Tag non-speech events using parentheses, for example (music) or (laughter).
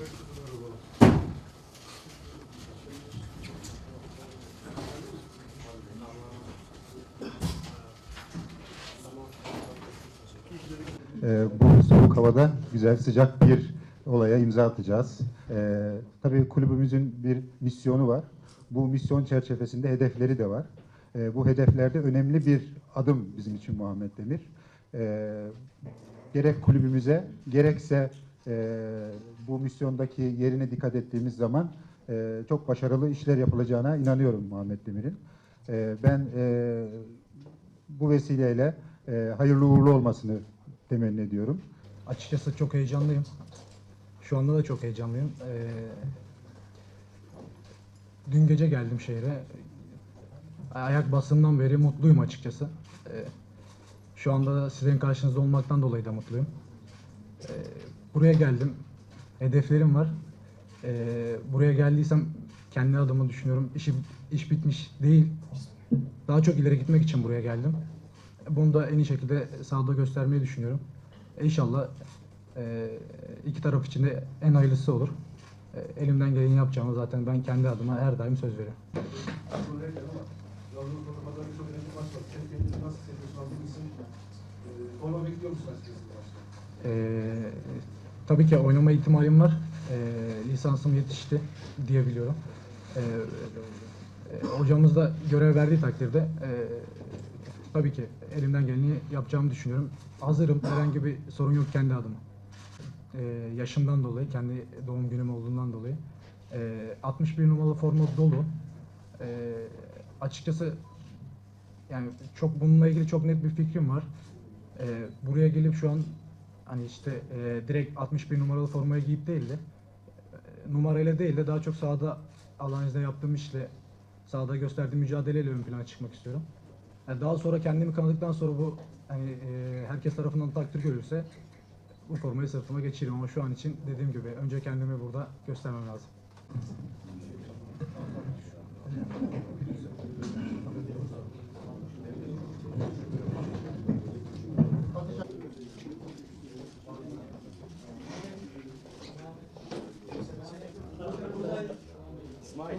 Ee, bu soğuk havada güzel sıcak bir olaya imza atacağız. Ee, tabii kulübümüzün bir misyonu var. Bu misyon çerçevesinde hedefleri de var. Ee, bu hedeflerde önemli bir adım bizim için Muhammed Demir. Ee, gerek kulübümüze gerekse e, bu misyondaki yerine dikkat ettiğimiz zaman e, çok başarılı işler yapılacağına inanıyorum Muhammed Demir'in. Ee, ben e, bu vesileyle e, hayırlı uğurlu olmasını temenni ediyorum. Açıkçası çok heyecanlıyım. Şu anda da çok heyecanlıyım. Ee, dün gece geldim şehre. Ayak basımdan beri mutluyum açıkçası. Ee, şu anda da sizin karşınızda olmaktan dolayı da mutluyum. Ee, buraya geldim. Hedeflerim var. Ee, buraya geldiysem kendi adımı düşünüyorum. İşi, iş bitmiş değil. Daha çok ileri gitmek için buraya geldim. Bunu da en iyi şekilde sahada göstermeyi düşünüyorum. İnşallah e, iki taraf için de en hayırlısı olur. E, elimden geleni yapacağımı zaten ben kendi adıma her daim söz veriyorum. Ee, tabii ki oynama ihtimalim var. E, lisansım yetişti diyebiliyorum. E, e, hocamız da görev verdiği takdirde e, tabii ki elimden geleni yapacağımı düşünüyorum. Hazırım. Herhangi bir sorun yok kendi adıma. E, yaşımdan dolayı, kendi doğum günüm olduğundan dolayı. E, 61 numaralı forma dolu. E, açıkçası yani çok bununla ilgili çok net bir fikrim var. E, buraya gelip şu an hani işte e, direkt 61 numaralı formayı giyip değil de e, numarayla değil de daha çok sahada alanınızda yaptığım işle sahada gösterdiğim mücadeleyle ön plana çıkmak istiyorum. Yani daha sonra kendimi kanıtladıktan sonra bu hani e, herkes tarafından takdir görürse bu formayı sırtıma geçiririm ama şu an için dediğim gibi önce kendimi burada göstermem lazım. (laughs) İsmail.